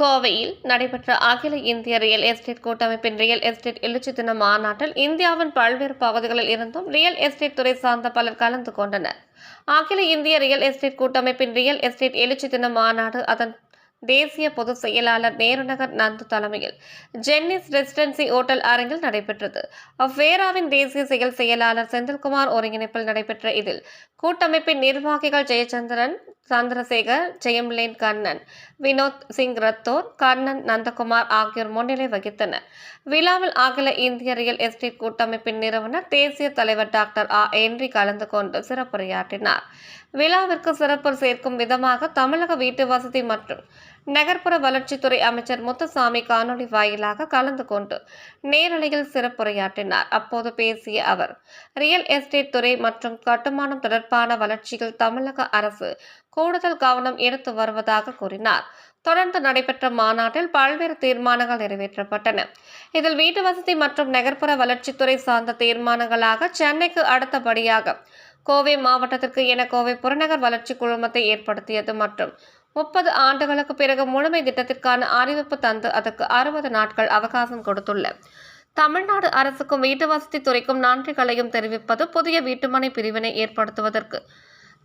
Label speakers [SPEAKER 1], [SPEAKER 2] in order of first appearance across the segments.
[SPEAKER 1] கோவையில் நடைபெற்ற அகில இந்திய ரியல் எஸ்டேட் கூட்டமைப்பின் ரியல் எஸ்டேட் எழுச்சி தின மாநாட்டில் இந்தியாவின் பல்வேறு பகுதிகளில் இருந்தும் ரியல் எஸ்டேட் துறை சார்ந்த பலர் கலந்து கொண்டனர். அகில இந்திய ரியல் எஸ்டேட் கூட்டமைப்பின் ரியல் எஸ்டேட் எழுச்சி தின மாநாடு அதன் தேசிய பொதுச் செயலாளர் நேருநகர் நந்து தலைமையில் ஜென்னிஸ் ரெசிடென்சி ஓட்டல் அரங்கில் நடைபெற்றது. அவ்வேராவின் தேசிய செயல் செயலாளர் செந்தில்குமார் ஒருங்கிணைப்பில் நடைபெற்ற இதில் கூட்டமைப்பின் நிர்வாகிகள் ஜெயச்சந்திரன் சந்திரசேகர் ஜெயம்லேன் கண்ணன் வினோத் சிங் ரத்தோர் கண்ணன் நந்தகுமார் ஆகியோர் முன்னிலை வகித்தனர். விழாவில் அகில இந்திய ரியல் எஸ்டேட் கூட்டமைப்பின் நிறுவனர் தேசிய தலைவர் டாக்டர் ஆ. என்றி கலந்து கொண்டு சிறப்புரையாற்றினார். விழாவிற்கு சிறப்பு சேர்க்கும் விதமாக தமிழக வீட்டு வசதி மற்றும் நகர்ப்புற வளர்ச்சித்துறை அமைச்சர் முத்துசாமி காணொலி வாயிலாக கலந்து கொண்டு நேரலையில் சிறப்புரையாற்றினார். அப்போது பேசிய அவர் ரியல் எஸ்டேட் துறை மற்றும் கட்டுமானம் தொடர்பான வளர்ச்சியில் தமிழக அரசு கூடுதல் கவனம் எடுத்து வருவதாக கூறினார். தொடர்ந்து நடைபெற்ற மாநாட்டில் பல்வேறு தீர்மானங்கள் நிறைவேற்றப்பட்டன. இதில் வீட்டு வசதி மற்றும் நகர்ப்புற வளர்ச்சித்துறை சார்ந்த தீர்மானங்களாக சென்னைக்கு அடுத்தபடியாக கோவை மாவட்டத்திற்கு என கோவை புறநகர் வளர்ச்சி குழுமத்தை ஏற்படுத்தியது மற்றும் முப்பது ஆண்டுகளுக்கு பிறகு முழுமை திட்டத்திற்கான அறிவிப்பு தந்து அதற்கு அறுபது நாட்கள் அவகாசம் கொடுத்துள்ள. தமிழ்நாடு அரசுக்கும் வீட்டு வசதி துறைக்கும் நன்றிகளையும் தெரிவிப்பது புதிய வீட்டுமனை பிரிவினை ஏற்படுத்துவதற்கு.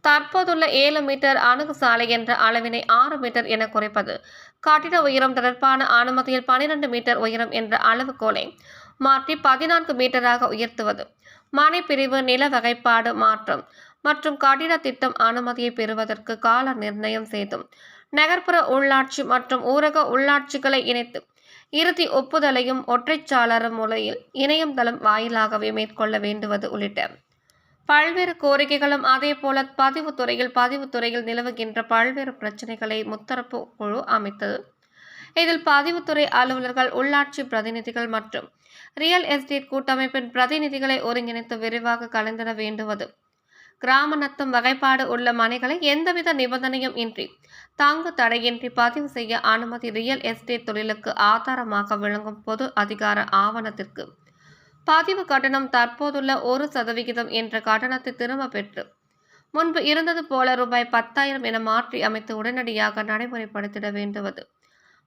[SPEAKER 1] தற்போதுள்ள ஏழு மீட்டர் அணுகு சாலை என்ற அளவினை ஆறு மீட்டர் என குறைப்பது. கட்டிட உயரம் தொடர்பான அனுமதியில் பனிரெண்டு மீட்டர் உயரம் என்ற அளவுகோலை மாற்றி பதினான்கு மீட்டராக உயர்த்துவது. மனை பிரிவு நில வகைப்பாடு மாற்றம். மற்றும் கட்டிட திட்டம் அனுமதியை பெறுவதற்கு கால நிர்ணயம் செய்தும் நகர்ப்புற உள்ளாட்சி மற்றும் ஊரக உள்ளாட்சிகளை இணைத்து இறுதி ஒப்புதலையும் ஒற்றைச்சாளர முறையில் இணையம் தளம் வாயிலாகவே மேற்கொள்ள வேண்டுவது உள்ளிட்ட பல்வேறு கோரிக்கைகளும் அதேபோல பதிவுத்துறையில் பதிவுத்துறையில் நிலவுகின்ற பல்வேறு பிரச்சனைகளை முத்தரப்பு குழு அமைத்தது இதில் பதிவுத்துறை அலுவலர்கள் உள்ளாட்சி பிரதிநிதிகள் மற்றும் ரியல் எஸ்டேட் கூட்டமைப்பின் பிரதிநிதிகளை ஒருங்கிணைத்து விரிவாக கலந்திட வேண்டுவது கிராம நத்தம் வகைப்பாடு உள்ள மனைகளை எந்தவித நிபந்தனையும் இன்றி தாங்கு தடையின்றி பதிவு செய்ய அனுமதி ரியல் எஸ்டேட் தொழிலுக்கு ஆதாரமாக விளங்கும் பொது அதிகார ஆவணத்திற்கு. பதிவு கட்டணம் தற்போதுள்ள ஒரு சதவிகிதம் என்ற கட்டணத்தை திரும்ப பெற்று முன்பு இருந்தது போல ரூபாய் பத்தாயிரம் என மாற்றி அமைத்து உடனடியாக நடைமுறைப்படுத்திட வேண்டுவது.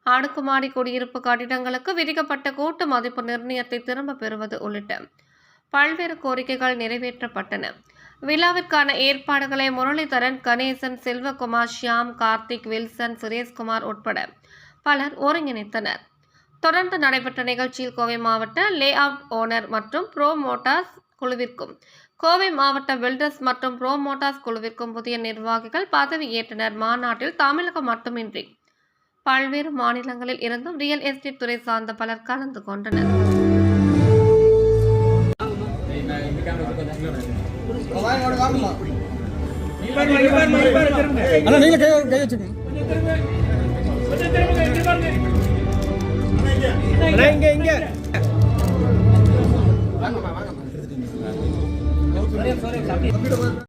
[SPEAKER 1] அடுக்குமாடி குடியிருப்பு கட்டிடங்களுக்கு விதிக்கப்பட்ட கூட்டு மதிப்பு நிர்ணயத்தை திரும்ப பெறுவது உள்ளிட்ட பல்வேறு கோரிக்கைகள் நிறைவேற்றப்பட்டன. விழாவிற்கான ஏற்பாடுகளை முரளிதரன் கணேசன் செல்வகுமார் ஷியாம் கார்த்திக் வில்சன் சுரேஷ்குமார் உட்பட பலர் ஒருங்கிணைத்தனர். தொடர்ந்து நடைபெற்ற நிகழ்ச்சியில் கோவை மாவட்ட லே அவுட் ஓனர் மற்றும் ப்ரோ மோட்டார்ஸ் குழுவிற்கும் கோவை மாவட்ட வெல்டர்ஸ் மற்றும் ப்ரோ மோட்டார்ஸ் குழுவிற்கும் புதிய நிர்வாகிகள் பதவி ஏற்றனர். மாநாட்டில் தமிழகம் மட்டுமின்றி பல்வேறு மாநிலங்களில் இருந்தும் ரியல் எஸ்டேட் துறை சார்ந்த பலர் கலந்து கொண்டனர்.
[SPEAKER 2] அண்ணா நீங்க கை கை வச்சுக்கோங்க. இங்க இங்க.